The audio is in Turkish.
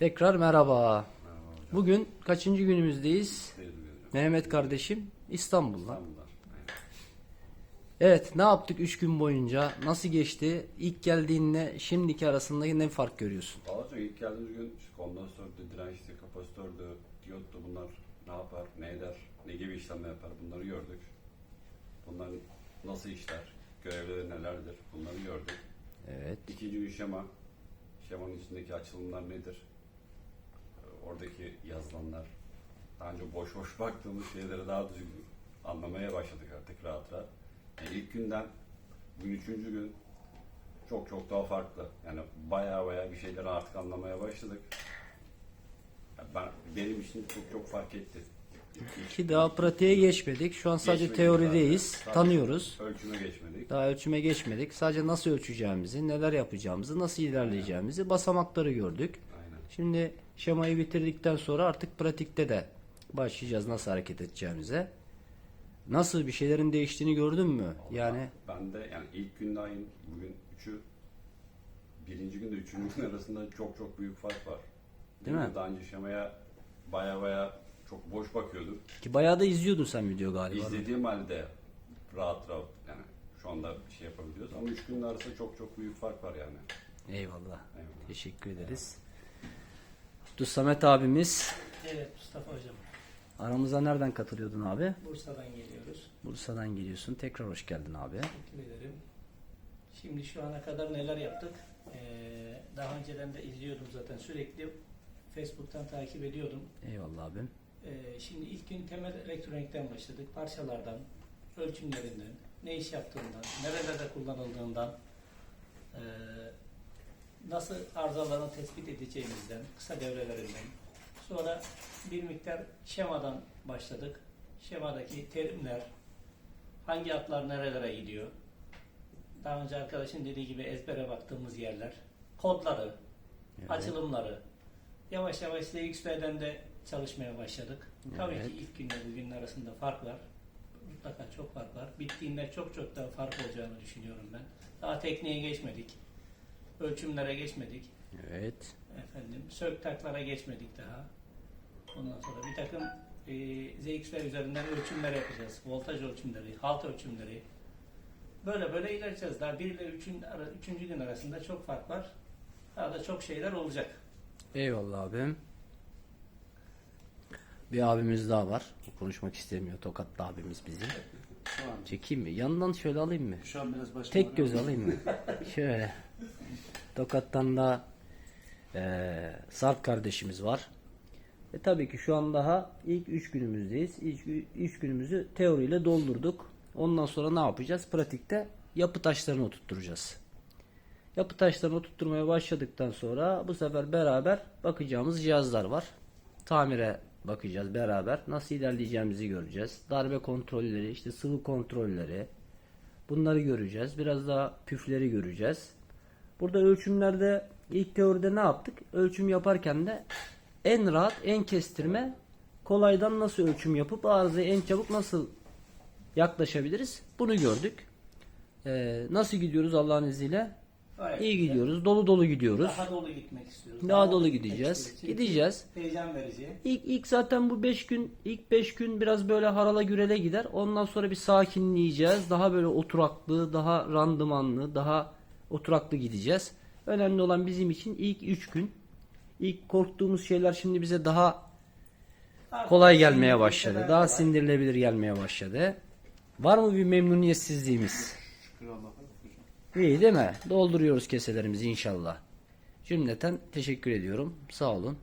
Tekrar merhaba. Bugün kaçıncı günümüzdeyiz? Mehmet kardeşim İstanbul'da. İstanbul'da. Evet ne yaptık 3 gün boyunca? Nasıl geçti? İlk geldiğinle şimdiki arasındaki ne fark görüyorsun? Valla çok ilk geldiğimiz gün işte kondansördü, dirençti, kapasitördü, diyottu bunlar ne yapar, ne eder, ne gibi işlemler yapar bunları gördük. Bunlar nasıl işler, görevleri nelerdir bunları gördük. Evet. İkinci gün şema, şemanın içindeki açılımlar nedir? Oradaki yazılanlar, daha önce boş boş baktığımız şeyleri daha düzgün anlamaya başladık artık rahat rahat. Yani ilk günden bugün üçüncü gün çok çok daha farklı. Yani baya baya bir şeyleri artık anlamaya başladık. Yani ben benim için çok çok fark etti. Ki daha pratiğe geçmedik. Şu an sadece Geçmedik teorideyiz. zaten. Sadece Tanıyoruz. Ölçüme geçmedik. Daha ölçüme geçmedik. Sadece nasıl ölçeceğimizi, neler yapacağımızı, nasıl ilerleyeceğimizi, basamakları gördük. Şimdi şemayı bitirdikten sonra artık pratikte de başlayacağız nasıl hareket edeceğimize. Nasıl bir şeylerin değiştiğini gördün mü? Yani Ben de yani ilk gün dahil bugün üçü birinci günde üçüncü gün arasında çok çok büyük fark var. Değil mi? Daha önce şemaya baya baya çok boş bakıyorduk. ki bayağı da izliyordun sen video galiba. İzlediğim halde rahat rahat yani şu anda bir şey yapabiliyoruz ama üç günün arasında çok çok büyük fark var yani. Eyvallah. Eyvallah. Teşekkür ederiz. Abdus Samet abimiz Evet Mustafa Hocam. aramıza nereden katılıyordun abi? Bursa'dan geliyoruz. Bursa'dan geliyorsun. Tekrar hoş geldin abi. Teşekkür ederim. Şimdi şu ana kadar neler yaptık? Ee, daha önceden de izliyordum zaten sürekli. Facebook'tan takip ediyordum. Eyvallah abim. Ee, şimdi ilk gün temel elektronikten başladık. Parçalardan, ölçümlerinden, ne iş yaptığından, nerelerde kullanıldığından, ee, nasıl arızalarını tespit edeceğimizden, kısa devrelerinden. Sonra bir miktar şemadan başladık. Şemadaki terimler, hangi atlar nerelere gidiyor, daha önce arkadaşın dediği gibi ezbere baktığımız yerler, kodları, Evet. açılımları. Yavaş yavaş ZXP'den de çalışmaya başladık. Tabii Evet. ki ilk günle bugünün arasında fark var. Mutlaka çok fark var. Bittiğinde çok çok daha fark olacağını düşünüyorum ben. Daha tekniğe geçmedik. Ölçümlere geçmedik. Evet. Efendim, sök taklara geçmedik daha. Ondan sonra bir takım e, ZXP üzerinden ölçümler yapacağız. Voltaj ölçümleri, halt ölçümleri. Böyle böyle ilerleyeceğiz. Daha 1 ile 3'ün ara, üçüncü gün arasında çok fark var. Daha da çok şeyler olacak. Eyvallah abim. Bir abimiz daha var. O konuşmak istemiyor. Tokatlı abimiz bizim. Çekeyim mi? Yandan şöyle alayım mı? şu an biraz başım Tek göz alayım mı? Şöyle. Tokat'tan da eee Sarp kardeşimiz var. E tabii ki şu an daha ilk 3 günümüzdeyiz. İlk 3 günümüzü teoriyle doldurduk. Ondan sonra ne yapacağız? Pratikte yapı taşlarını oturtturacağız. Yapı taşlarını oturtturmaya başladıktan sonra bu sefer beraber bakacağımız cihazlar var. Tamire bakacağız beraber. Nasıl ilerleyeceğimizi göreceğiz. Darbe kontrolleri, işte sıvı kontrolleri, Bunları göreceğiz. Biraz daha püfleri göreceğiz. Burada ölçümlerde ilk teoride ne yaptık? Ölçüm yaparken de en rahat, en kestirme kolaydan nasıl ölçüm yapıp arızaya en çabuk nasıl yaklaşabiliriz? Bunu gördük. Ee, nasıl gidiyoruz Allah'ın izniyle? Gayet İyi güzel. gidiyoruz. Dolu dolu gidiyoruz. Daha dolu gitmek istiyoruz. Daha dolu gideceğiz. Çünkü Gideceğiz. Heyecan verici. İlk, ilk zaten bu 5 gün ilk 5 gün biraz böyle harala gürele gider. Ondan sonra bir sakinleyeceğiz. Daha böyle oturaklı, daha randımanlı, daha oturaklı gideceğiz. Önemli olan bizim için ilk 3 gün. İlk korktuğumuz şeyler şimdi bize daha kolay gelmeye başladı. daha sindirilebilir gelmeye başladı. Var mı bir memnuniyetsizliğimiz? İyi değil mi? Dolduruyoruz keselerimizi inşallah. Cümleten teşekkür ediyorum. Sağ olun.